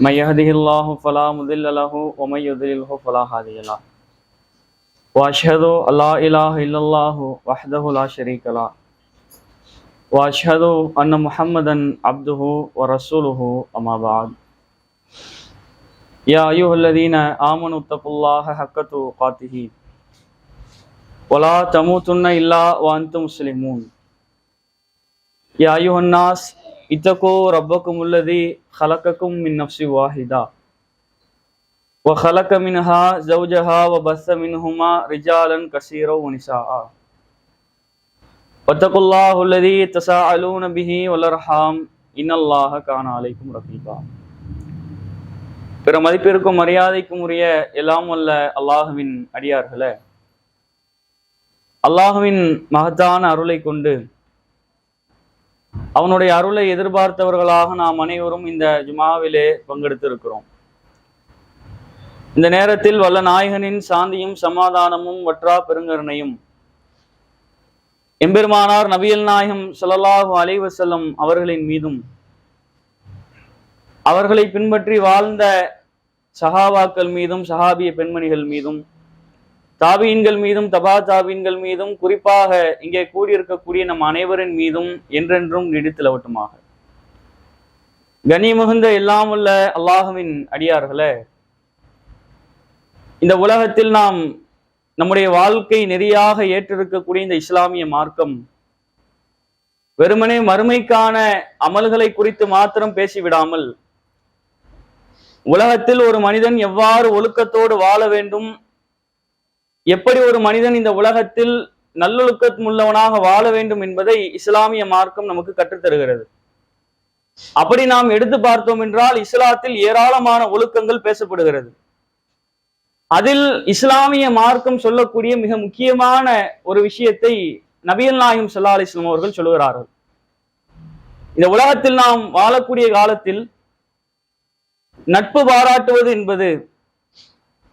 من يهده الله فلا مضل له ومن يضلله فلا هادي له واشهد ان لا اله الا الله وحده لا شريك له واشهد ان محمدا عبده ورسوله اما بعد يا ايها الذين امنوا اتقوا الله حق تقاته ولا تموتن الا وانتم مسلمون يا ايها الناس اتقوا ربكم الذي خلقكم من نفس واحده وخلق منها زوجها وبث منهما رجالا كثيرا ونساء واتقوا الله الذي تساءلون به والارحام ان الله كان عليكم رقيبا பிற மதிப்பிற்கும் மரியாதைக்கும் உரிய எல்லாம் வல்ல அல்லாஹுவின் அடியார்களே அல்லாஹுவின் மகத்தான அருளை கொண்டு அவனுடைய அருளை எதிர்பார்த்தவர்களாக நாம் அனைவரும் இந்த ஜுமாவிலே பங்கெடுத்திருக்கிறோம். இந்த நேரத்தில் வல்ல நாயகனின் சாந்தியும் சமாதானமும் வற்றா பெருங்கருணையும் எம்பெருமானார் நபியல் நாயகம் ஸல்லல்லாஹு அலைவசல்லம் அவர்களின் மீதும் அவர்களை பின்பற்றி வாழ்ந்த சஹாபாக்கள் மீதும் சஹாபிய பெண்மணிகள் மீதும் தாபீன்கள் மீதும் தபா தாபீன்கள் மீதும் குறிப்பாக இங்கே கூடியிருக்கக்கூடிய நம் அனைவரின் மீதும் என்றென்றும் நீடித்திலவட்டுமாக. கனி மிகுந்த எல்லாம் உள்ள அல்லாஹுவின் அடியார்களே இந்த உலகத்தில் நாம் நம்முடைய வாழ்க்கை நெறியாக ஏற்றிருக்கக்கூடிய இந்த இஸ்லாமிய மார்க்கம் வெறுமனே மறுமைக்கான அமல்களை குறித்து மாத்திரம் பேசிவிடாமல் உலகத்தில் ஒரு மனிதன் எவ்வாறு ஒழுக்கத்தோடு வாழ வேண்டும் எப்படி ஒரு மனிதன் இந்த உலகத்தில் நல்லொழுக்கம் உள்ளவனாக வாழ வேண்டும் என்பதை இஸ்லாமிய மார்க்கம் நமக்கு கற்றுத்தருகிறது அப்படி நாம் எடுத்து பார்த்தோம் என்றால் இஸ்லாத்தில் ஏராளமான ஒழுக்கங்கள் பேசப்படுகிறது. அதில் இஸ்லாமிய மார்க்கம் சொல்லக்கூடிய மிக முக்கியமான ஒரு விஷயத்தை நபியல் நாயும் சல்லா அலிஸ்லாம் அவர்கள் சொல்லுகிறார்கள். இந்த உலகத்தில் நாம் வாழக்கூடிய காலத்தில் நட்பு பாராட்டுவது என்பது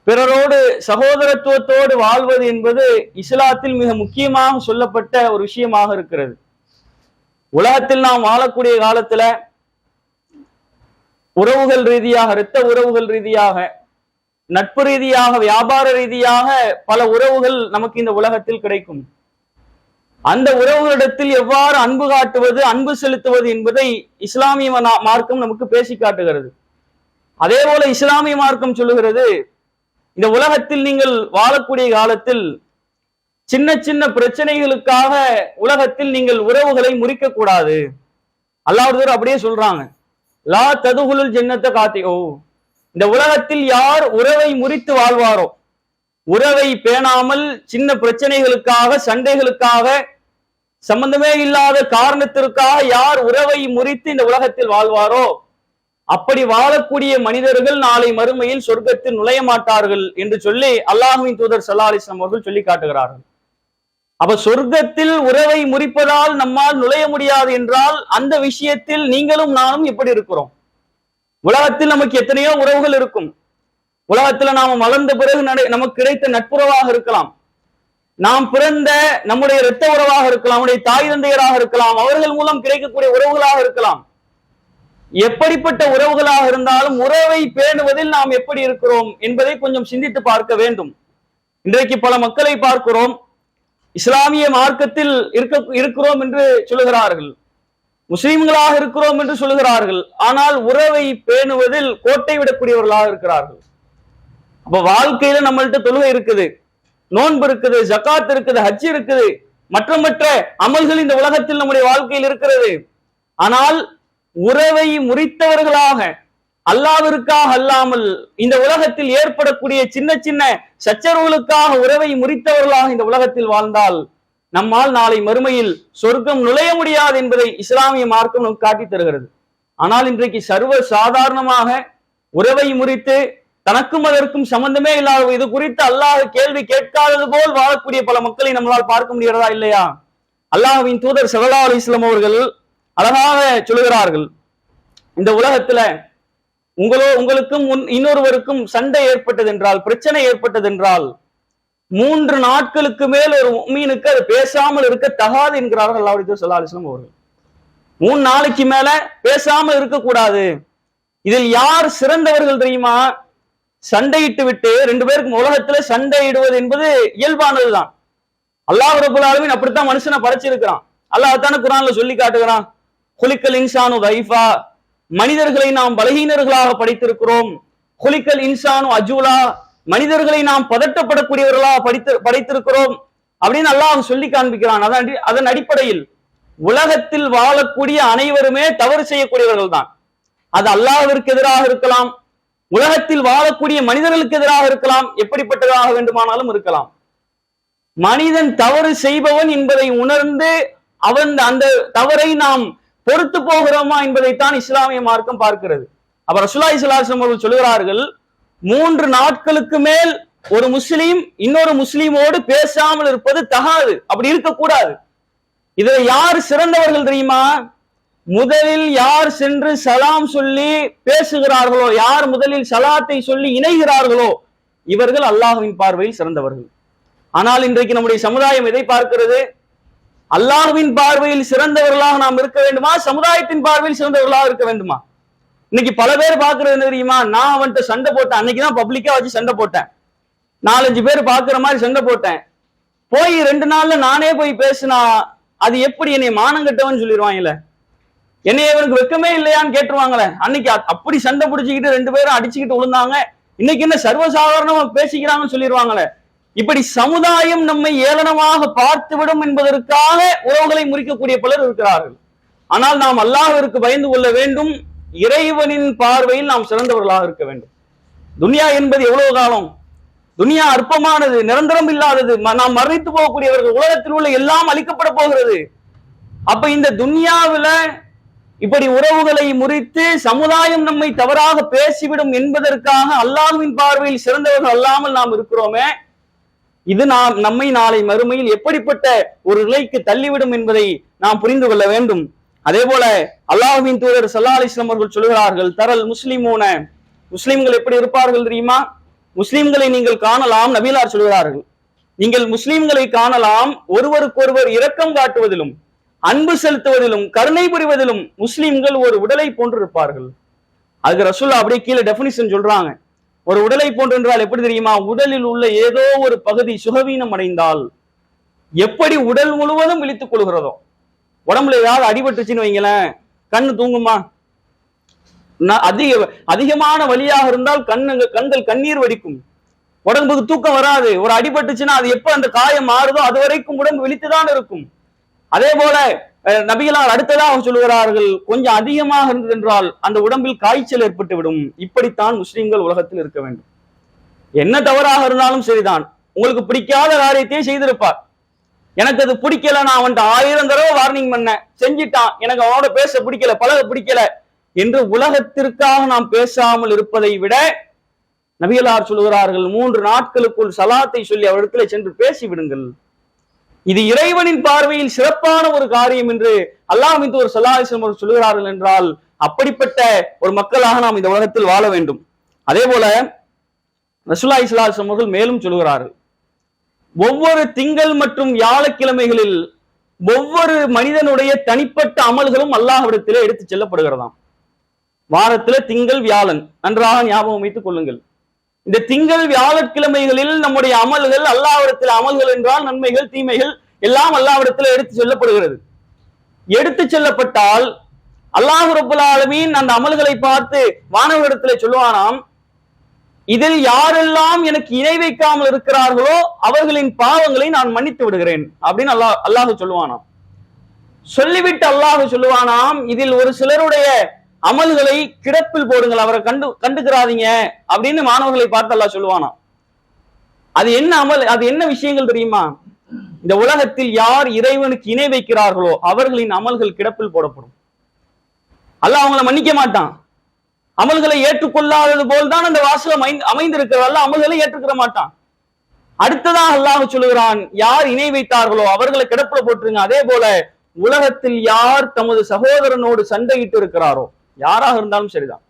பிறரோடு சகோதரத்துவத்தோடு வாழ்வது என்பது இஸ்லாத்தில் மிக முக்கியமாக சொல்லப்பட்ட ஒரு விஷயமாக இருக்கிறது. உலகத்தில் நாம் வாழக்கூடிய காலத்துல உறவுகள் ரீதியாக இரத்த உறவுகள் ரீதியாக நட்பு ரீதியாக வியாபார ரீதியாக பல உறவுகள் நமக்கு இந்த உலகத்தில் கிடைக்கும். அந்த உறவுகளிடத்தில் எவ்வாறு அன்பு காட்டுவது அன்பு செலுத்துவது என்பதை இஸ்லாமிய மார்க்கம் நமக்கு பேசி காட்டுகிறது அதே போல இஸ்லாமிய மார்க்கம் சொல்லுகிறது இந்த உலகத்தில் நீங்கள் வாழக்கூடிய காலத்தில் சின்ன சின்ன பிரச்சனைகளுக்காக உலகத்தில் நீங்கள் உறவுகளை முறிக்க கூடாது அல்லாவுதர் அப்படியே சொல்றாங்க. லா ததுகுலுல் ஜென்னத்தை காத்தியோ இந்த உலகத்தில் யார் உறவை முறித்து வாழ்வாரோ உறவை பேணாமல் சின்ன பிரச்சனைகளுக்காக சண்டைகளுக்காக சம்பந்தமே இல்லாத காரணத்திற்காக யார் உறவை முறித்து இந்த உலகத்தில் வாழ்வாரோ அப்படி வாழக்கூடிய மனிதர்கள் நாளை மறுமையில் சொர்க்கத்தில் நுழைய மாட்டார்கள் என்று சொல்லி அல்லாஹுவின் தூதர் சல்லா அலிஸ்லாம் அவர்கள் சொல்லி காட்டுகிறார்கள். அப்ப சொர்க்கத்தில் உறவை முறிப்பதால் நம்மால் நுழைய முடியாது என்றால் அந்த விஷயத்தில் நீங்களும் நானும் எப்படி இருக்கிறோம். உலகத்தில் நமக்கு எத்தனையோ உறவுகள் இருக்கும். உலகத்துல நாம வளர்ந்த பிறகு நமக்கு கிடைத்த நட்புறவாக இருக்கலாம். நாம் பிறந்த நம்முடைய இரத்த உறவாக இருக்கலாம் நம்முடைய தாய் தந்தையராக இருக்கலாம் அவர்கள் மூலம் கிடைக்கக்கூடிய உறவுகளாக இருக்கலாம். எப்படிப்பட்ட உறவுகளாக இருந்தாலும் உறவை பேணுவதில் நாம் எப்படி இருக்கிறோம் என்பதை கொஞ்சம் சிந்தித்து பார்க்க வேண்டும். இன்றைக்கு பல மக்களை பார்க்கிறோம். இஸ்லாமிய மார்க்கத்தில் இருக்க இருக்கிறோம் என்று சொல்லுகிறார்கள். முஸ்லிம்களாக இருக்கிறோம் என்று சொல்லுகிறார்கள். ஆனால் உறவை பேணுவதில் கோட்டை விடக்கூடியவர்களாக இருக்கிறார்கள். அப்ப வாழ்க்கையில நம்மள்ட்ட தொழுகை இருக்குது நோன்பு இருக்குது ஜக்காத் இருக்குது ஹஜ் இருக்குது. மற்ற மற்ற அமல்கள் இந்த உலகத்தில் நம்முடைய வாழ்க்கையில் இருக்கிறது. ஆனால் உறவை முறித்தவர்களாக அல்லாவிற்காக அல்லாமல் இந்த உலகத்தில் ஏற்படக்கூடிய சின்ன சின்ன சச்சரவுகளுக்காக உறவை முறித்தவர்களாக இந்த உலகத்தில் வாழ்ந்தால் நம்மால் நாளை மறுமையில் சொர்க்கம் நுழைய முடியாது என்பதை இஸ்லாமிய மார்க்கம் நமக்கு காட்டி தருகிறது. ஆனால் இன்றைக்கு சர்வ சாதாரணமாக உறவை முறித்து தனக்கும் அதற்கும் சம்பந்தமே இல்லாத இது குறித்து அல்லாஹ் கேள்வி கேட்காதது போல் வாழக்கூடிய பல மக்களை நம்மளால் பார்க்க முடிகிறதா இல்லையா? அல்லாஹ்வின் தூதர் சல்லா அலிஸ்லாம் அவர்கள் அழகாக சொல்லுகிறார்கள். இந்த உலகத்துல உங்களோ உங்களுக்கும் உன்- இன்னொருவருக்கும் சண்டை ஏற்பட்டது என்றால் பிரச்சனை ஏற்பட்டது என்றால் மூன்று நாட்களுக்கு மேல் ஒரு மீனுக்கு அது பேசாமல் இருக்க தகாது என்கிறார்கள் அல்லாஹ் சல்லா அலிஸ்லாம் அவர்கள். மூணு நாளைக்கு மேல பேசாமல் இருக்கக்கூடாது. இதில் யார் சிறந்தவர்கள் தெரியுமா? சண்டையிட்டு விட்டு ரெண்டு பேருக்கும் உலகத்துல சண்டையிடுவது என்பது இயல்பானதுதான். அல்லாஹ் ரபுல் அப்படித்தான் மனுஷனை படைச்சிருக்கிறான். அல்லாஹ் தானே குரான்ல சொல்லி காட்டுகிறான். குலிக்கல் இன்சானு தைஃபா மனிதர்களை நாம் பலகீனர்களாக படைத்திருக்கிறோம். குலிக்கல் இன்சானு அஜூலா. மனிதர்களை நாம் பதட்டப்படக்கூடியவர்களாக படித்து படைத்திருக்கிறோம். அப்படின்னு அல்லாஹ் சொல்லி காண்பிக்கிறான். அதன் அடி- அதன் அடிப்படையில் உலகத்தில் வாழக்கூடிய அனைவருமே தவறு செய்யக்கூடியவர்கள் தான். அது அல்லாஹிற்கு எதிராக இருக்கலாம். உலகத்தில் வாழக்கூடிய மனிதர்களுக்கு எதிராக இருக்கலாம். எப்படிப்பட்டதாக வேண்டுமானாலும் இருக்கலாம். மனிதன் தவறு செய்பவன் என்பதை உணர்ந்து அவன் அந்த தவறை நாம் பொறுத்து போகிறோமா என்பதைத்தான் இஸ்லாமிய மார்க்கம் பார்க்கிறது. அப்ப ரசுல்லா இஸ்லாசம் அவர்கள் சொல்கிறார்கள் மூன்று நாட்களுக்கு மேல் ஒரு முஸ்லீம் இன்னொரு முஸ்லீமோடு பேசாமல் இருப்பது தகாது அப்படி இருக்கக்கூடாது. இதுல யார் சிறந்தவர்கள் தெரியுமா? முதலில் யார் சென்று சலாம் சொல்லி பேசுகிறார்களோ யார் முதலில் சலாத்தை சொல்லி இணைகிறார்களோ இவர்கள் அல்லாஹுவின் பார்வையில் சிறந்தவர்கள். ஆனால் இன்றைக்கு நம்முடைய சமுதாயம் எதை பார்க்கிறது? அல்லாஹ்வின் பார்வையில் சிறந்தவர்களாக நாம் இருக்க வேண்டுமா? சமுதாயத்தின் பார்வையில் சிறந்தவர்களாக இருக்க வேண்டுமா? இன்னைக்கு பல பேர் பாக்குறது என்ன தெரியுமா? நான் அவன்கிட்ட சண்டை போட்டேன். அன்னைக்குதான் பப்ளிக்கா வச்சு சண்டை போட்டேன். நாலஞ்சு பேர் பாக்குற மாதிரி சண்டை போட்டேன். போய் ரெண்டு நாள்ல நானே போய் பேசினா அது எப்படி என்னை மானங்கட்டவன் சொல்லிடுவாங்கல்ல என்னை இவனுக்கு வெக்கமே இல்லையான்னு கேட்டுருவாங்களே? அன்னைக்கு அப்படி சண்டை பிடிச்சிக்கிட்டு ரெண்டு பேரும் அடிச்சுக்கிட்டு விழுந்தாங்க இன்னைக்கு என்ன சர்வசாதாரணமா பேசிக்கிறாங்கன்னு சொல்லிடுவாங்களே? இப்படி சமுதாயம் நம்மை ஏளனமாக பார்த்துவிடும் என்பதற்காக உறவுகளை முறிக்கக்கூடிய பலர் இருக்கிறார்கள். ஆனால் நாம் அல்லாஹிற்கு பயந்து கொள்ள வேண்டும். இறைவனின் பார்வையில் நாம் சிறந்தவர்களாக இருக்க வேண்டும். துனியா என்பது எவ்வளவு காலம்? துனியா அற்பமானது நிரந்தரம் இல்லாதது. நாம் மரணித்து போகக்கூடியவர்கள் உலகத்தில் உள்ள எல்லாம் அழிக்கப்பட போகிறது. அப்ப இந்த துன்யாவில இப்படி உறவுகளை முறித்து சமுதாயம் நம்மை தவறாக பேசிவிடும் என்பதற்காக அல்லாஹ்வின் பார்வையில் சிறந்தவர்கள் அல்லாமல் நாம் இருக்கிறோமே. இது நாம் நம்மை நாளை மறுமையில் எப்படிப்பட்ட ஒரு நிலைக்கு தள்ளிவிடும் என்பதை நாம் புரிந்து கொள்ள வேண்டும். அதே போல அல்லாஹ்வின் தூதர் சல்லா அலிஸ்லாம் அவர்கள் சொல்கிறார்கள் தரல் முஸ்லிமோன. முஸ்லிம்கள் எப்படி இருப்பார்கள் தெரியுமா? முஸ்லிம்களை நீங்கள் காணலாம் நபீலார் சொல்கிறார்கள் நீங்கள் முஸ்லிம்களை காணலாம் ஒருவருக்கொருவர் இரக்கம் காட்டுவதிலும் அன்பு செலுத்துவதிலும் கருணை புரிவதிலும் முஸ்லிம்கள் ஒரு உடலை போன்று இருப்பார்கள் அதுக்கு ரசூல்லா அப்படியே கீழே டெபினிஷன் சொல்றாங்க. ஒரு உடலை போன்றென்றால் எப்படி தெரியுமா? உடலில் உள்ள ஏதோ ஒரு பகுதி சுகவீனம் அடைந்தால் எப்படி உடல் முழுவதும் விழித்துக் கொள்கிறதோ? உடம்புல ஏதாவது அடிபட்டுச்சுன்னு வைங்களேன் கண்ணு தூங்குமா? அதிக அதிகமான வலியாக இருந்தால் கண்ணு கண்கள் கண்ணீர் வடிக்கும். உடம்புக்கு தூக்கம் வராது. ஒரு அடிபட்டுச்சுன்னா அது எப்ப அந்த காயம் மாறுதோ அது வரைக்கும் உடம்பு விழித்துதான் இருக்கும். அதே போல நபிகளால் நபிகளார் அடுத்ததாக சொல்லுகிறார்கள் கொஞ்சம் அதிகமாக இருந்தது என்றால் அந்த உடம்பில் காய்ச்சல் ஏற்பட்டு விடும் இப்படித்தான் முஸ்லிம்கள் உலகத்தில் இருக்க வேண்டும். என்ன தவறாக இருந்தாலும் சரிதான். உங்களுக்கு பிடிக்காத காரியத்தையே செய்திருப்பார். எனக்கு அது பிடிக்கல நான் அவன்கிட்ட ஆயிரம் தடவை வார்னிங் பண்ணேன். செஞ்சிட்டான். எனக்கு அவனோட பேச பிடிக்கல பழக பிடிக்கல என்று உலகத்திற்காக நாம் பேசாமல் இருப்பதை விட நபிகளார் சொல்லுகிறார்கள் மூன்று நாட்களுக்குள் சலாத்தை சொல்லி அவரிடத்தில் சென்று பேசி விடுங்கள். இது இறைவனின் பார்வையில் சிறப்பான ஒரு காரியம் என்று அல்லாஹ் மீது ஒரு சல்லாஹிஸ்லம் அவர்கள் சொல்லுகிறார்கள் என்றால் அப்படிப்பட்ட ஒரு மக்களாக நாம் இந்த உலகத்தில் வாழ வேண்டும். அதே போல ரசுல்லா இஸ்லாஸ்லம் அவர்கள் மேலும் சொல்லுகிறார்கள் ஒவ்வொரு திங்கள் மற்றும் வியாழக்கிழமைகளில் ஒவ்வொரு மனிதனுடைய தனிப்பட்ட அமல்களும் அல்லாஹ்விடத்திலே எடுத்து செல்லப்படுகிறதாம். வாரத்துல திங்கள் வியாழன் நன்றாக ஞாபகம் வைத்துக் கொள்ளுங்கள். இந்த திங்கள் வியாழக்கிழமைகளில் நம்முடைய அமல்கள் அல்லாவிடத்தில் அமல்கள் என்றால் நன்மைகள் தீமைகள் எல்லாம் அல்லாவிடத்தில் எடுத்து செல்லப்படுகிறது. எடுத்து செல்லப்பட்டால் அல்லாஹ் ரபுல் ஆலமீன் அந்த அமல்களை பார்த்து வானவரிடத்தில் சொல்லுவானாம் இதில் யாரெல்லாம் எனக்கு இணை வைக்காமல் இருக்கிறார்களோ அவர்களின் பாவங்களை நான் மன்னித்து விடுகிறேன். அப்படின்னு அல்லாஹ் அல்லாஹ் சொல்லுவானாம். சொல்லிவிட்டு அல்லாஹ் சொல்லுவானாம் இதில் ஒரு சிலருடைய அமல்களை கிடப்பில் போடுங்கள். அவரை கண்டு கண்டுக்கிறாதீங்க. அப்படின்னு மாணவர்களை பார்த்து அல்லாஹ் சொல்லுவானாம். அது என்ன அமல் அது என்ன விஷயங்கள் தெரியுமா? இந்த உலகத்தில் யார் இறைவனுக்கு இணை வைக்கிறார்களோ அவர்களின் அமல்கள் கிடப்பில் போடப்படும். அல்ல அவங்கள மன்னிக்க மாட்டான். அமல்களை ஏற்றுக்கொள்ளாதது போல்தான் அந்த வாசகம் அமைந்து அமல்களை ஏற்றுக்கிற மாட்டான். அடுத்ததாக அல்லாஹ் சொல்லுகிறான் யார் இணை வைத்தார்களோ அவர்களை கிடப்புல போட்டுருங்க. அதே போல உலகத்தில் யார் தமது சகோதரனோடு சண்டையிட்டு இருக்கிறாரோ யாராக இருந்தாலும் சரிதான்.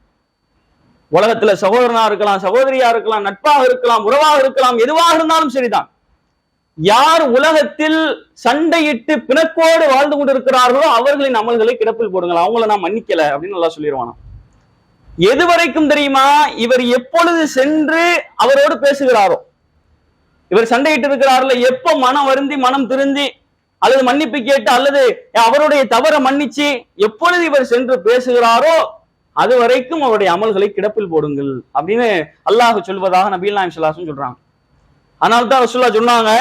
உலகத்துல சகோதரனா இருக்கலாம் சகோதரியா இருக்கலாம் நட்பாக இருக்கலாம் உறவாக இருக்கலாம் எதுவாக இருந்தாலும் சரிதான். யார் உலகத்தில் சண்டையிட்டு பிணக்கோடு வாழ்ந்து கொண்டிருக்கிறார்களோ அவர்களின் அமல்களை கிடப்பில் போடுங்கள். அவங்கள நான் மன்னிக்கல அப்படின்னு நல்லா சொல்லிடுவானா எது வரைக்கும் தெரியுமா? இவர் எப்பொழுது சென்று அவரோடு பேசுகிறாரோ. இவர் சண்டையிட்டு இருக்கிறார்ல எப்ப மனம் வருந்தி மனம் திருந்தி அல்லது மன்னிப்பு கேட்டு அல்லது அவருடைய தவறை மன்னிச்சு எப்பொழுது இவர் சென்று பேசுகிறாரோ அது வரைக்கும் அவருடைய அமல்களை கிடப்பில் போடுங்கள் அப்படின்னு அல்லாஹ் சொல்வதாக நபீல் நாயம் சொல்றாங்க. அதனால்தான் ரசூல்லா சொன்னாங்க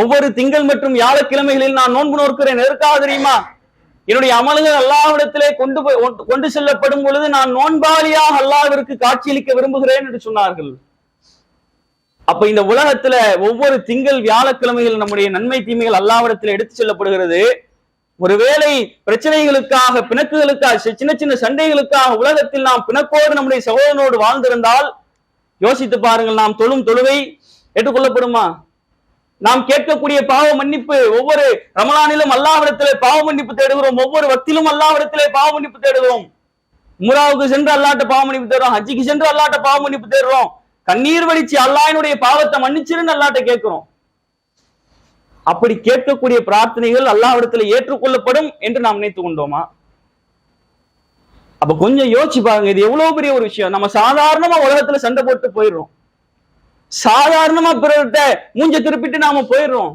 ஒவ்வொரு திங்கள் மற்றும் வியாழக்கிழமைகளில் நான் நோன்பு நோக்கிறேன் எதற்காக தெரியுமா? என்னுடைய அமல்கள் அல்லாஹ்விடத்திலே கொண்டு போய் கொண்டு செல்லப்படும் பொழுது நான் நோன்பாளியாக அல்லாவிற்கு காட்சியளிக்க விரும்புகிறேன் என்று சொன்னார்கள். அப்ப இந்த உலகத்துல ஒவ்வொரு திங்கள் வியாழக்கிழமைகள் நம்முடைய நன்மை தீமைகள் அல்லாவிடத்தில் எடுத்து செல்லப்படுகிறது. ஒருவேளை பிரச்சனைகளுக்காக பிணக்குகளுக்காக சின்ன சின்ன சண்டைகளுக்காக உலகத்தில் நாம் பிணக்கோடு நம்முடைய சகோதரனோடு வாழ்ந்திருந்தால் யோசித்து பாருங்கள் நாம் தொழும் தொழுவை ஏற்றுக்கொள்ளப்படுமா? நாம் கேட்கக்கூடிய பாவ மன்னிப்பு ஒவ்வொரு ரமலானிலும் அல்லாவிடத்திலே பாவ மன்னிப்பு தேடுகிறோம். ஒவ்வொரு வக்திலும் அல்லாவிடத்திலே பாவ மன்னிப்பு தேடுகிறோம். உம்ராவுக்கு சென்று அல்லாட்ட பாவ மன்னிப்பு தேடுறோம். ஹஜ்ஜிக்கு சென்று அல்லாட்ட பாவ மன்னிப்பு தேடுறோம். கண்ணீர் வலிச்சு அல்லாயினுடைய பாவத்தை மன்னிச்சிருன்னு அல்லாட்ட கேட்கிறோம். அப்படி கேட்கக்கூடிய பிரார்த்தனைகள் அல்லாவிடத்துல ஏற்றுக்கொள்ளப்படும் என்று நாம் நினைத்து கொண்டோமா? அப்ப கொஞ்சம் யோசிச்சு பாருங்க இது எவ்வளவு பெரிய ஒரு விஷயம். நம்ம சாதாரணமா உலகத்துல சண்டை போட்டு போயிடுறோம். சாதாரணமா பிறர்கிட்ட மூஞ்ச திருப்பிட்டு நாம போயிடுறோம்.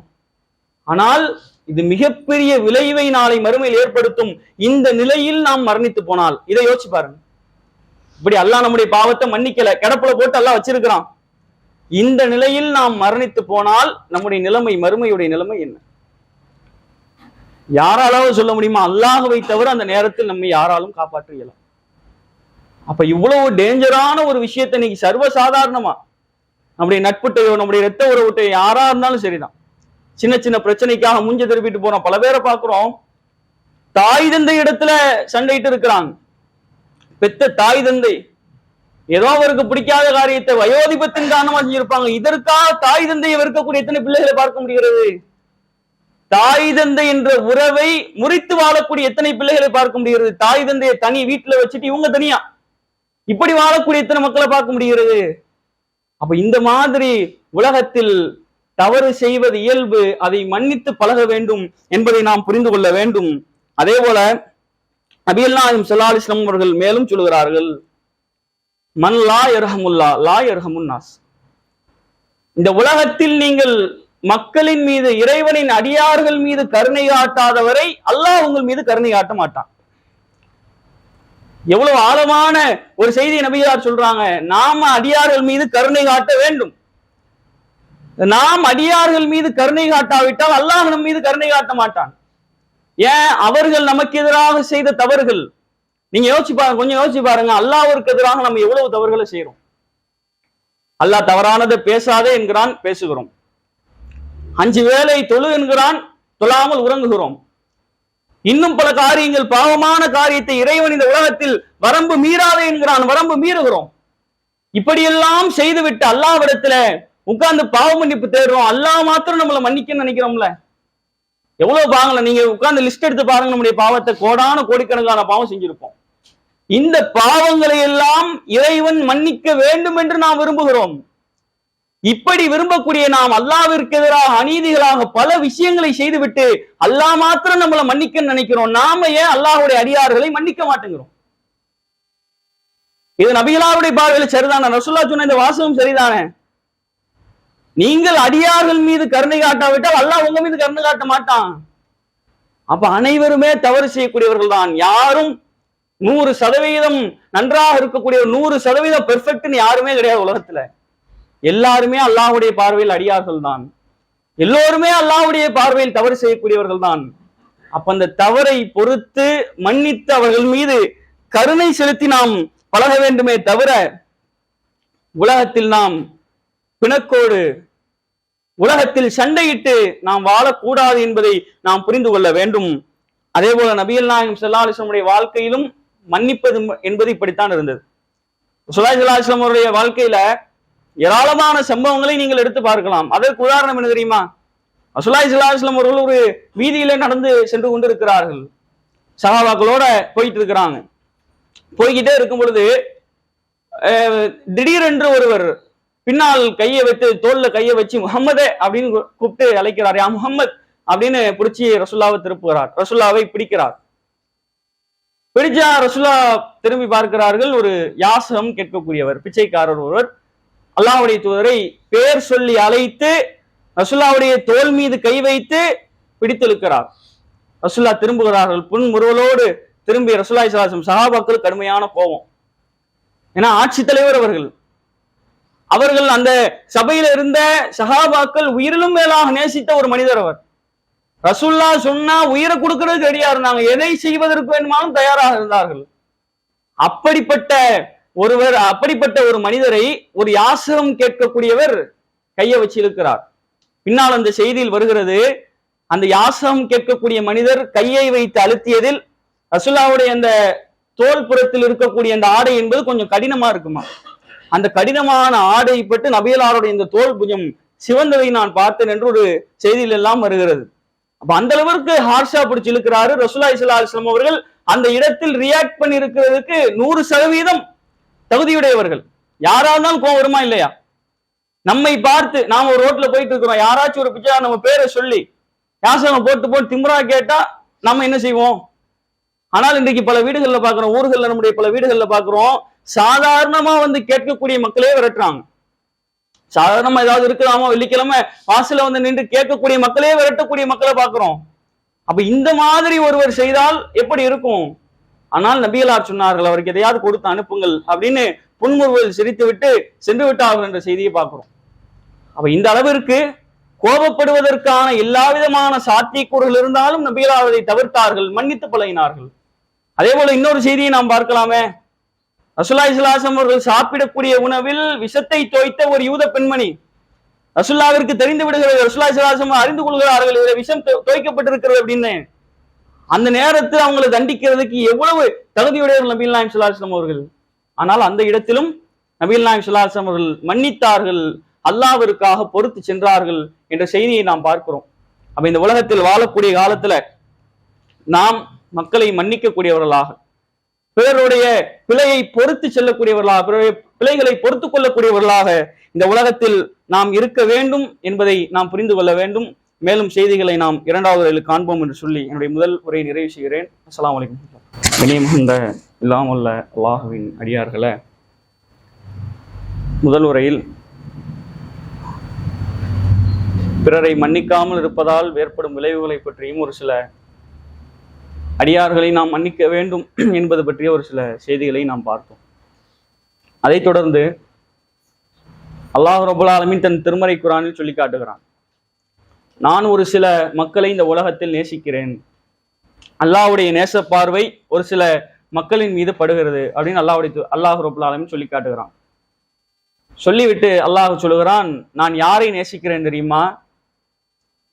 ஆனால் இது மிகப்பெரிய விளைவை நாளை மறுமையில் ஏற்படுத்தும் இந்த நிலையில் நாம் மரணித்து போனால் இதை யோசிச்சு பாருங்க. இப்படி அல்லாஹ் நம்முடைய பாவத்தை மன்னிக்கல கிடப்புல போட்டு அல்லாஹ் வச்சிருக்கிறான். இந்த நிலையில் நாம் மரணித்து போனால் நம்முடைய நிலைமை மறுமையுடைய நிலைமை என்ன? யாராலாவது சொல்ல முடியுமா? அல்லாஹ்வை தவிர அந்த நேரத்தில் நம்மை யாராலும் காப்பாற்ற இயலாம் அப்ப இவ்வளவு டேஞ்சரான ஒரு விஷயத்தை இன்னைக்கு சர்வசாதாரணமா நம்முடைய நட்புட்டையோ நம்முடைய ரத்த உறவுட்டையோ யாரா இருந்தாலும் சரிதான். சின்ன சின்ன பிரச்சனைக்காக மூஞ்ச திருப்பிட்டு போறோம். பல பேரை பார்க்கிறோம். தாய் தந்தை இடத்துல சண்டையிட்டு இருக்கிறாங்க. பெத்த தாய் தந்தை. ஏதோ அவருக்கு பிடிக்காத காரியத்தை வயோதிபத்தின் காரணமா செஞ்சிருப்பாங்க இதற்காக தாய் தந்தையை வெறுக்கக்கூடிய எத்தனை பிள்ளைகளை பார்க்க முடிகிறது? தாய் தந்தை என்ற உறவை முறித்து வாழக்கூடிய எத்தனை பிள்ளைகளை பார்க்க முடிகிறது? தாய் தந்தையை தனி வீட்டுல வச்சுட்டு இவங்க தனியா? இப்படி வாழக்கூடிய எத்தனை மக்களை பார்க்க முடிகிறது? அப்ப இந்த மாதிரி உலகத்தில் தவறு செய்வது இயல்பு அதை மன்னித்து பழக வேண்டும் என்பதை நாம் புரிந்து கொள்ள வேண்டும். அதே போல நபியல்லாயும் நாயம் சல்லாலிஸ்லம் அவர்கள் மேலும் சொல்கிறார்கள் மன் லா எர்ஹமுல்லா லா எர்ஹமுன்னாஸ் இந்த உலகத்தில் நீங்கள் மக்களின் மீது இறைவனின் அடியார்கள் மீது கருணை காட்டாதவரை அல்லாஹ் உங்கள் மீது கருணை காட்ட மாட்டான். எவ்வளவு ஆழமான ஒரு செய்தி நபியார் சொல்றாங்க நாம அடியார்கள் மீது கருணை காட்ட வேண்டும். நாம் அடியார்கள் மீது கருணை காட்டாவிட்டால் அல்லாஹ் நம் மீது கருணை காட்ட மாட்டான். ஏன்? அவர்கள் நமக்கு எதிராக செய்த தவறுகள். நீங்க யோசிச்சு பாருங்க கொஞ்சம் யோசிச்சு பாருங்க. அல்லாவிற்கு எதிராக நம்ம எவ்வளவு தவறுகளை செய்யறோம் அல்லாஹ் தவறானதை பேசாதே என்கிறான் பேசுகிறோம். அஞ்சு வேளை தொழு என்கிறான் தொழாமல் உறங்குகிறோம். இன்னும் பல காரியங்கள் பாவமான காரியத்தை இறைவன் இந்த உலகத்தில் வரம்பு மீறாதே என்கிறான் வரம்பு மீறுகிறோம். இப்படியெல்லாம் செய்துவிட்டு அல்லாவிடத்துல உட்கார்ந்து பாவ மன்னிப்பு தேடுறோம். அல்லாஹ் மாத்திரம் நம்மளை மன்னிக்க நினைக்கிறோம்ல. எவ்வளவு பாவங்களை நீங்க உட்கார்ந்து லிஸ்ட் எடுத்து பாருங்க நம்முடைய பாவத்தை கோடான கோடிக்கணக்கான பாவம் செஞ்சிருப்போம். இந்த பாவங்களை எல்லாம் இறைவன் மன்னிக்க வேண்டும் என்று நாம் விரும்புகிறோம். இப்படி விரும்பக்கூடிய நாம் அல்லாவிற்கு எதிராக அநீதிகளாக பல விஷயங்களை செய்துவிட்டு அல்லாஹ் மாத்திரம் நம்மளை மன்னிக்க நினைக்கிறோம். நாம ஏன் அல்லாஹுடைய அடியார்களை மன்னிக்க மாட்டேங்கிறோம்? இது நபிகளாருடைய பார்வையில் சரிதானே? ரசுல்லா சொன்ன இந்த வாசகம் சரிதானே? நீங்கள் அடியார்கள் மீது கருணை காட்டாவிட்டால் அல்லாஹ் உங்க மீது கருணை காட்ட மாட்டான். அப்ப அனைவருமே தவறு செய்யக்கூடியவர்கள் தான். யாரும் நூறு சதவீதம் நன்றாக இருக்கக்கூடிய ஒரு நூறு சதவீதம் பெர்ஃபெக்ட்னு யாருமே கிடையாது உலகத்துல. எல்லாருமே அல்லாஹுடைய பார்வையில் அடியார்கள் தான். எல்லோருமே அல்லாஹுடைய பார்வையில் தவறு செய்யக்கூடியவர்கள் தான். அப்ப அந்த தவறை பொறுத்து மன்னித்து அவர்கள் மீது கருணை செலுத்தி நாம் பழக வேண்டுமே தவிர உலகத்தில் நாம் பிணக்கோடு உலகத்தில் சண்டையிட்டு நாம் வாழக்கூடாது என்பதை நாம் புரிந்து கொள்ள வேண்டும். அதே போல நபியல் நாயகம் ஸல்லல்லாஹு வாழ்க்கையிலும் மன்னிப்பது என்பது இப்படித்தான் இருந்தது. சுலாய் சலாஹ்லாம் அவருடைய வாழ்க்கையில ஏராளமான சம்பவங்களை நீங்கள் எடுத்து பார்க்கலாம். அதற்கு உதாரணம் என்ன தெரியுமா? சுலாய் சலாஹ்லாம் அவர்கள் ஒரு வீதியில நடந்து சென்று கொண்டிருக்கிறார்கள். சகாபாக்களோட போயிட்டு இருக்கிறாங்க. போய்கிட்டே இருக்கும் பொழுது அஹ், திடீரென்று ஒருவர் பின்னால் கையை வைத்து தோல்ல கையை வச்சு முகம்மதே அப்படின்னு கூப்பிட்டு அழைக்கிறார். யா முகம்மது அப்படின்னு பிடிச்சி ரசுல்லாவை திருப்புகிறார். ரசுல்லாவை பிடிக்கிறார். பிடிச்சா ரசுல்லா திரும்பி பார்க்கிறார்கள். ஒரு யாசகம் கேட்கக்கூடியவர் பிச்சைக்காரர் ஒருவர். அல்லாவுடைய தூதரை பேர் சொல்லி அழைத்து ரசுல்லாவுடைய தோல் மீது கை வைத்து பிடித்திருக்கிறார் ரசுல்லா திரும்புகிறார்கள். புன்முறுவலோடு திரும்பி ரசுல்லாய் சலாசம் சஹாபாக்கள் கடுமையான கோபம். ஏன்னா ஆட்சி தலைவர் அவர்கள். அவர்கள் அந்த சபையில இருந்த சஹாபாக்கள் உயிரிலும் மேலாக நேசித்த ஒரு மனிதர் அவர். ரசுல்லா சொன்னா உயிரை கொடுக்கறது ரெடியா இருந்தாங்க. எதை செய்வதற்கு வேணுமானும் தயாராக இருந்தார்கள். அப்படிப்பட்ட ஒருவர் அப்படிப்பட்ட ஒரு மனிதரை ஒரு யாசகம் கேட்கக்கூடியவர் கையை வச்சிருக்கிறார் பின்னால் அந்த செய்தியில் வருகிறது அந்த யாசகம் கேட்கக்கூடிய மனிதர் கையை வைத்து அழுத்தியதில் ரசுல்லாவுடைய அந்த தோல் புறத்தில் இருக்கக்கூடிய அந்த ஆடை என்பது கொஞ்சம் கடினமா இருக்குமா? அந்த கடினமான ஆடை பட்டு நபியலாருடைய இந்த தோல் புஜம் சிவந்ததை நான் பார்த்தேன் என்று ஒரு செய்தியில் எல்லாம் வருகிறது. அப்ப அந்த அளவிற்கு ஹார்ஷா பிடிச்சு இழுக்கிறாரு. ரசூலா இஸ்லா அலிஸ்லாம் அவர்கள் அந்த இடத்தில் ரியாக்ட் பண்ணி இருக்கிறதுக்கு நூறு சதவீதம் தகுதியுடையவர்கள். யாரா இருந்தாலும் கோவம் வருமா இல்லையா? நம்மை பார்த்து நாம ஒரு ரோட்ல போயிட்டு இருக்கிறோம். யாராச்சும் ஒரு பிச்சை நம்ம பேரை சொல்லி யாசகம் போட்டு போட்டு திமுறா கேட்டா நம்ம என்ன செய்வோம்? ஆனால் இன்றைக்கு பல வீடுகள்ல பாக்குறோம் ஊர்கள்ல நம்முடைய பல வீடுகள்ல பாக்குறோம் சாதாரணமா வந்து கேட்கக்கூடிய மக்களே விரட்டுறாங்க. சாதாரணமா ஏதாவது இருக்கலாமா வெள்ளிக்கிழமை வாசல வந்து நின்று கேட்கக்கூடிய மக்களே விரட்டக்கூடிய மக்களை பாக்குறோம் அப்ப இந்த மாதிரி ஒருவர் செய்தால் எப்படி இருக்கும்? ஆனால் நபிகளார் சொன்னார்கள் அவருக்கு எதையாவது கொடுத்து அனுப்புங்கள் அப்படின்னு புன்முறுவல் சிரித்து விட்டு சென்று விட்டார்கள் என்ற செய்தியை பார்க்கிறோம். அப்ப இந்த அளவிற்கு கோபப்படுவதற்கான எல்லா விதமான சாத்தியக்கூறுகள் இருந்தாலும் நபிகளார் அதை தவிர்த்தார்கள் மன்னித்து பழகினார்கள். அதே போல இன்னொரு செய்தியை நாம் பார்க்கலாமே. ரசுல்லா இஸ்லாசம் அவர்கள் சாப்பிடக்கூடிய உணவில் விஷத்தை தோய்த்த ஒரு யூத பெண்மணி. ரசுல்லாவிற்கு தெரிந்து விடுகிறது ரசுல்லா இஸ்லாசம் அறிந்து கொள்கிறார்கள் இதுல விஷம் தோய்க்கப்பட்டிருக்கிறது அப்படின்னு. அந்த நேரத்தில் அவங்களை தண்டிக்கிறதுக்கு எவ்வளவு தகுதியுடையவர் நபீல் நாயம் சுல்லாஸ்லாம் அவர்கள்? ஆனால் அந்த இடத்திலும் நபீல் நாயம் சுல்லாஸ்லாம் அவர்கள் மன்னித்தார்கள் அல்லாவிற்காக பொறுத்து சென்றார்கள் என்ற செய்தியை நாம் பார்க்கிறோம். அப்ப இந்த உலகத்தில் வாழக்கூடிய காலத்துல நாம் மக்களை மன்னிக்கக்கூடியவர்களாக பிறருடைய பிழையை பொறுத்து செல்லக்கூடியவர்களாக பிறருடைய பிழைகளை பொறுத்து கொள்ளக்கூடியவர்களாக இந்த உலகத்தில் நாம் இருக்க வேண்டும் என்பதை நாம் புரிந்து கொள்ள வேண்டும். மேலும் செய்திகளை நாம் இரண்டாவது வரையில் காண்போம் என்று சொல்லி என்னுடைய முதல் உரையை நிறைவு செய்கிறேன். அஸ்ஸலாமு அலைக்கும். இந்த இல்லாமல்ல அல்லாஹுவின் அடியார்களை முதல் உரையில் பிறரை மன்னிக்காமல் இருப்பதால் ஏற்படும் விளைவுகளை பற்றியும் ஒரு சில அடியார்களை நாம் மன்னிக்க வேண்டும் என்பது பற்றிய ஒரு சில செய்திகளை நாம் பார்த்தோம் அதைத் தொடர்ந்து அல்லாஹ் ரபுல் ஆலமின் தன் திருமறை குரானில் சொல்லி காட்டுகிறான். நான் ஒரு சில மக்களை இந்த உலகத்தில் நேசிக்கிறேன். அல்லாஹ்வுடைய நேச பார்வை ஒரு சில மக்களின் மீது படுகிறது அப்படின்னு அல்லாஹுடைய அல்லாஹ் ரபுல் ஆலமின் சொல்லி காட்டுகிறான். சொல்லிவிட்டு அல்லாஹ் சொல்லுகிறான் நான் யாரை நேசிக்கிறேன் தெரியுமா?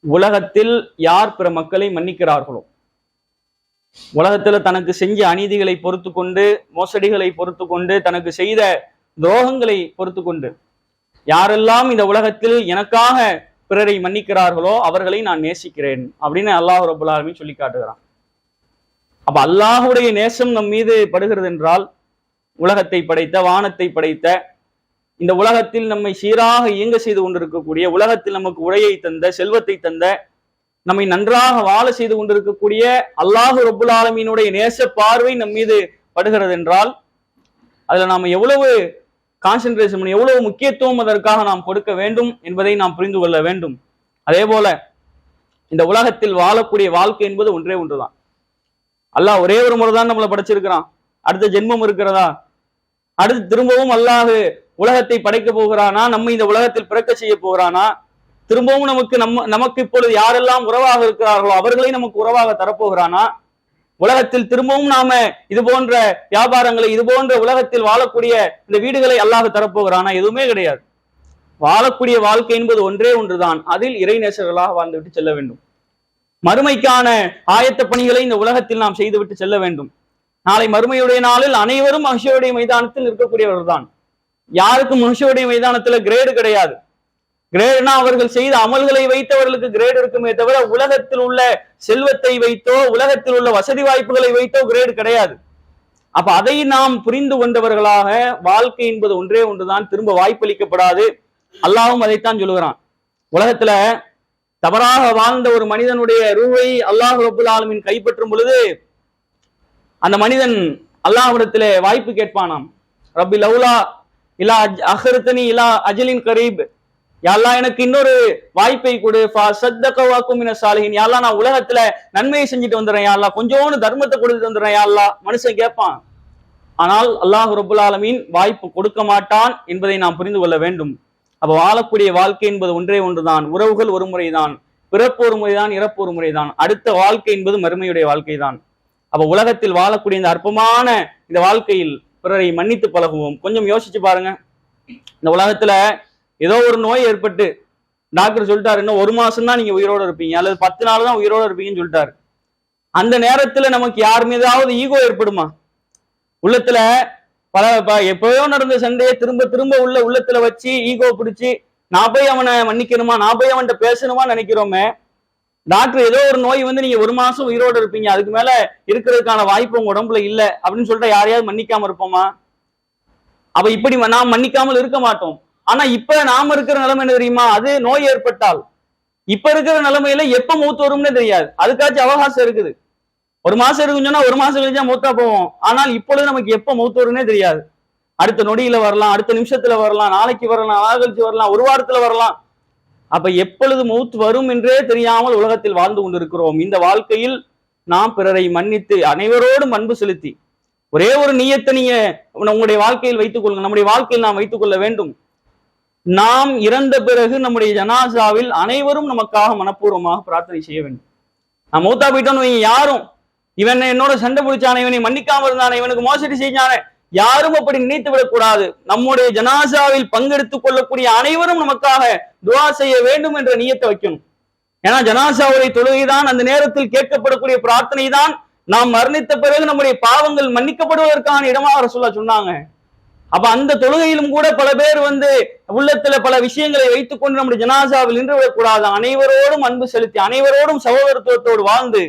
உலகத்தில் யார் பிற மக்களை மன்னிக்கிறார்களோ? உலகத்துல தனக்கு செஞ்ச அநீதிகளை பொறுத்து கொண்டு மோசடிகளை பொறுத்து கொண்டு தனக்கு செய்த துரோகங்களை பொறுத்து கொண்டு யாரெல்லாம் இந்த உலகத்தில் எனக்காக பிறரை மன்னிக்கிறார்களோ அவர்களை நான் நேசிக்கிறேன் அப்படின்னு அல்லாஹ் ரபுல் சொல்லி காட்டுகிறான். அப்ப அல்லாஹுடைய நேசம் நம் மீது படுகிறது என்றால் உலகத்தை படைத்த வானத்தை படைத்த இந்த உலகத்தில் நம்மை சீராக இயங்க செய்து கொண்டிருக்கக்கூடிய உலகத்தில் நமக்கு உழையை தந்த செல்வத்தை தந்த நம்மை நன்றாக வாழ செய்து கொண்டிருக்கக்கூடிய அல்லாஹு ரபுல் ஆலமீனுடைய நேச பார்வை நம் மீது படுகிறது என்றால் அதுல நாம் எவ்வளவு கான்சென்ட்ரேஷன் பண்ணி எவ்வளவு முக்கியத்துவம் அதற்காக நாம் கொடுக்க வேண்டும் என்பதை நாம் புரிந்து கொள்ள வேண்டும். அதே போல இந்த உலகத்தில் வாழக்கூடிய வாழ்க்கை என்பது ஒன்றே ஒன்றுதான். அல்லாஹ் ஒரே ஒரு முறை தான் நம்மளை படைச்சிருக்கிறான். அடுத்த ஜென்மம் இருக்கிறதா? அடுத்து திரும்பவும் அல்லாஹு உலகத்தை படைக்க போகிறானா? நம்ம இந்த உலகத்தில் பிறக்க செய்ய போகிறானா? திரும்பவும் நமக்கு நம்ம நமக்கு இப்பொழுது யாரெல்லாம் உறவாக இருக்கிறார்களோ அவர்களை நமக்கு உறவாக தரப்போகிறானா? உலகத்தில் திரும்பவும் நாம இது போன்ற வியாபாரங்களை இது போன்ற உலகத்தில் வாழக்கூடிய இந்த வீடுகளை அல்லாஹ் தரப்போகிறானா? எதுவுமே கிடையாது. வாழக்கூடிய வாழ்க்கை என்பது ஒன்றே ஒன்றுதான். அதில் இறைநேசர்களாக வாழ்ந்துவிட்டு செல்ல வேண்டும். மறுமைக்கான ஆயத்த பணிகளை இந்த உலகத்தில் நாம் செய்துவிட்டு செல்ல வேண்டும். நாளை மறுமையுடைய நாளில் அனைவரும் மகிழ்ச்சியுடைய மைதானத்தில் இருக்கக்கூடியவர்கள் தான் யாருக்கும் மகிழ்ச்சியுடைய மைதானத்துல கிரேடு கிடையாது. கிரேடுனா அவர்கள் செய்த அமல்களை வைத்தவர்களுக்கு கிரேடு இருக்குமே தவிர உலகத்தில் உள்ள செல்வத்தை வைத்தோ உலகத்தில் உள்ள வசதி வாய்ப்புகளை வைத்தோ கிரேடு கிடையாது. அப்ப அதை நாம் புரிந்து கொண்டவர்களாக வாழ்க்கை என்பது ஒன்றே ஒன்றுதான். திரும்ப வாய்ப்பளிக்கப்படாது. அல்லாவும் அதைத்தான் சொல்லுகிறான். உலகத்துல தவறாக வாழ்ந்த ஒரு மனிதனுடைய ரூவை அல்லாஹ் ரபுல் ஆலமின் கைப்பற்றும் பொழுது அந்த மனிதன் அல்லாஹ்விடத்திலே வாய்ப்பு கேட்பானாம். ரப்பி லவுலா இலா அஹருத்தனி இலா அஜலின் கரீப் யாழ்லா எனக்கு இன்னொரு வாய்ப்பை கொடு. சத்தகவாக்கும் சாலையின் யாழ்லா நான் உலகத்துல நன்மையை செஞ்சுட்டு வந்துடுறேன் யாழ்லா. கொஞ்சோண்டு தர்மத்தை கொடுத்துட்டு வந்துடுறேன் யாழ்லா. மனுஷன் கேட்பான் ஆனால் அல்லாஹ் ரபுல் ஆலமீன் வாய்ப்பு கொடுக்க மாட்டான் என்பதை நாம் புரிந்து கொள்ள வேண்டும். அப்ப வாழக்கூடிய வாழ்க்கை என்பது ஒன்றே ஒன்றுதான். உறவுகள் ஒரு முறைதான். பிறப்பு ஒரு முறைதான் இறப்பு ஒரு முறைதான். அடுத்த வாழ்க்கை என்பது மறுமையுடைய வாழ்க்கை தான் அப்ப உலகத்தில் வாழக்கூடிய இந்த அற்பமான இந்த வாழ்க்கையில் பிறரை மன்னித்து பழகுவோம். கொஞ்சம் யோசிச்சு பாருங்க. இந்த உலகத்துல ஏதோ ஒரு நோய் ஏற்பட்டு டாக்டர் சொல்லிட்டாரு இன்னும் ஒரு மாசம் தான் நீங்க உயிரோட இருப்பீங்க. அல்லது பத்து நாள் தான் உயிரோட இருப்பீங்கன்னு சொல்லிட்டாரு. அந்த நேரத்துல நமக்கு யார் மீதாவது ஈகோ ஏற்படுமா? உள்ளத்துல பல எப்பயோ நடந்த சண்டையை திரும்ப திரும்ப உள்ள உள்ளத்துல வச்சு ஈகோ பிடிச்சி நான் போய் அவனை மன்னிக்கணுமா? நான் போய் அவன்கிட்ட பேசணுமா நினைக்கிறோமே? டாக்டர் ஏதோ ஒரு நோய் வந்து நீங்க ஒரு மாசம் உயிரோட இருப்பீங்க. அதுக்கு மேல இருக்கிறதுக்கான வாய்ப்பு உங்க உடம்புல இல்ல. அப்படின்னு சொல்லிட்டு யாரையாவது மன்னிக்காம இருப்போமா? அப்ப இப்படி நாம் மன்னிக்காமல் இருக்க மாட்டோம். ஆனா இப்ப நாம இருக்கிற நிலைமை என்ன தெரியுமா? அது நோய் ஏற்பட்டால். இப்ப இருக்கிற நிலைமையில எப்ப மூத்து வரும்னே தெரியாது. அதுக்காச்சும் அவகாசம் இருக்குது. ஒரு மாசம் இருக்குன்னு சொன்னா ஒரு மாசம் கழிச்சா மூத்தா போவோம். ஆனால் இப்பொழுது நமக்கு எப்ப மூத்து வரும்னே தெரியாது. அடுத்த நொடியில வரலாம் அடுத்த நிமிஷத்துல வரலாம் நாளைக்கு வரலாம் நாளை கழிச்சு வரலாம் ஒரு வாரத்துல வரலாம். அப்ப எப்பொழுது மௌத் வரும் என்றே தெரியாமல் உலகத்தில் வாழ்ந்து கொண்டிருக்கிறோம். இந்த வாழ்க்கையில் நாம் பிறரை மன்னித்து அனைவரோடும் அன்பு செலுத்தி ஒரே ஒரு நீயத்தை நீங்க உங்களுடைய வாழ்க்கையில் வைத்துக் கொள்ளுங்க நம்முடைய வாழ்க்கையில் நாம் வைத்துக் கொள்ள வேண்டும். நாம் இறந்த பிறகு நம்முடைய ஜனாசாவில் அனைவரும் நமக்காக மனப்பூர்வமாக பிரார்த்தனை செய்ய வேண்டும். நான் மூத்தா போயிட்டோன்னு யாரும் இவன் என்னோட சண்டை பிடிச்சானே இவனை மன்னிக்காம இருந்தானே இவனுக்கு மோசடி செஞ்சானே யாரும் அப்படி நினைத்து விடக்கூடாது. நம்முடைய ஜனாசாவில் பங்கெடுத்துக் கொள்ளக்கூடிய அனைவரும் நமக்காக துவா செய்ய வேண்டும் என்ற நீயத்தை வைக்கணும். ஏன்னா ஜனாசாவுடைய தொழுகைதான் அந்த நேரத்தில் கேட்கப்படக்கூடிய பிரார்த்தனை தான் நாம் மரணித்த பிறகு நம்முடைய பாவங்கள் மன்னிக்கப்படுவதற்கான இடமாக சொல்ல சொன்னாங்க. அப்ப அந்த தொழுகையிலும் கூட பல பேர் வந்து உள்ளத்துல பல விஷயங்களை வைத்துக் கொண்டு நம்முடைய ஜனாசாவில் நின்று விடக்கூடாது. அனைவரோடும் அன்பு செலுத்தி அனைவரோடும் சகோதரத்துவத்தோடு வாழ்ந்து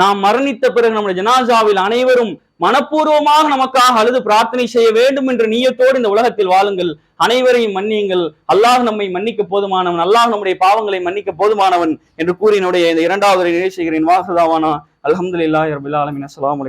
நாம் மரணித்த பிறகு நம்முடைய ஜனாசாவில் அனைவரும் மனப்பூர்வமாக நமக்காக அழுது பிரார்த்தனை செய்ய வேண்டும் என்ற நீயத்தோடு இந்த உலகத்தில் வாழுங்கள். அனைவரையும் மன்னியுங்கள். அல்லாஹ் நம்மை மன்னிக்க போதுமானவன். அல்லாஹ் நம்முடைய பாவங்களை மன்னிக்க போதுமானவன் என்று கூறி என்னுடைய இந்த இரண்டாவது நிறைவு செய்கிறேன் வாசதாவானா அலமதுல்லாஹ் ரபில் ஆலமின். அஸ்ஸலாமு